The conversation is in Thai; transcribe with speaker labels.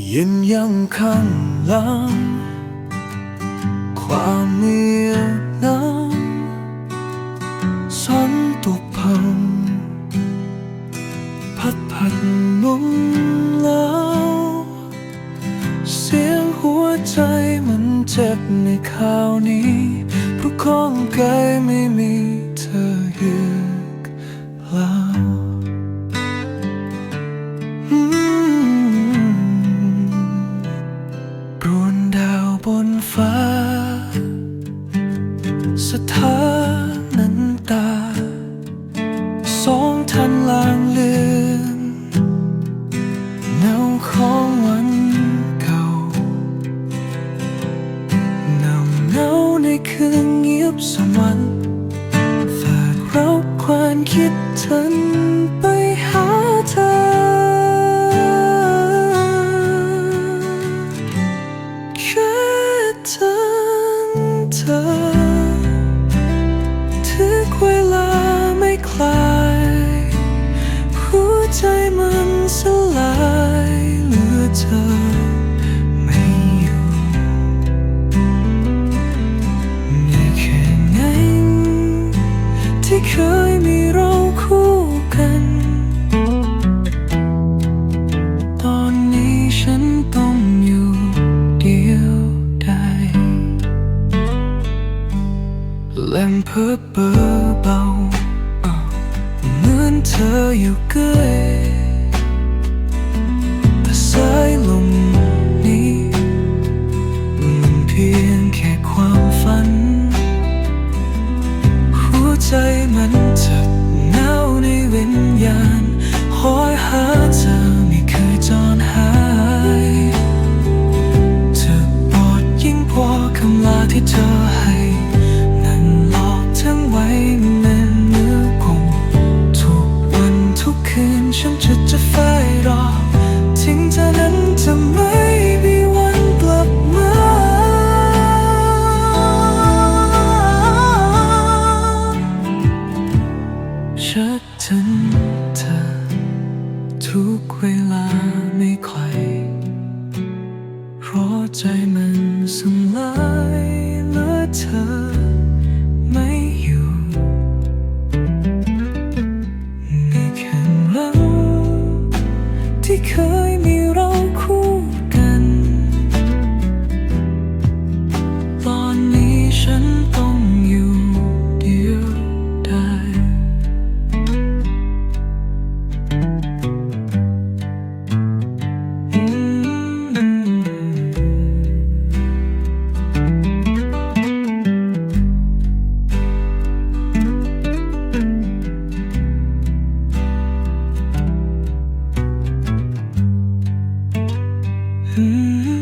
Speaker 1: เย็นยังข้างหลัง ความเหนียวน้ำซ้อนตกพัง พัดพัดหมุนแล้ว เสียงหัวใจมันเจ็บในคราวนี้ เพราะข้องกายไม่มี สถานนันตา สองทันลางเลือนเงาของวันเก่าเงาเงาในคืนเงียบสวรรค์ฝากเราความคิดถึงไปหาเธอแค่ถึงเธอ เวลาไม่คลาย หัวใจมันสลายเหลือเธอ และเพ้อเบอเบาเหมือนเธออยู่ใกล้แต่สายลมนี้มันเพียงแค่ความฝัน หัวใจมันจะหนาวในวิญญาณคอยหาเธอไม่เคยจอนหายเธอปรดยิ่งพอคำลาที่เธอให้ ชัดถึงเธอ ทุกเวลาไม่ค่อยเพราะใจมันสลายเลือเธอ Mm-hmm.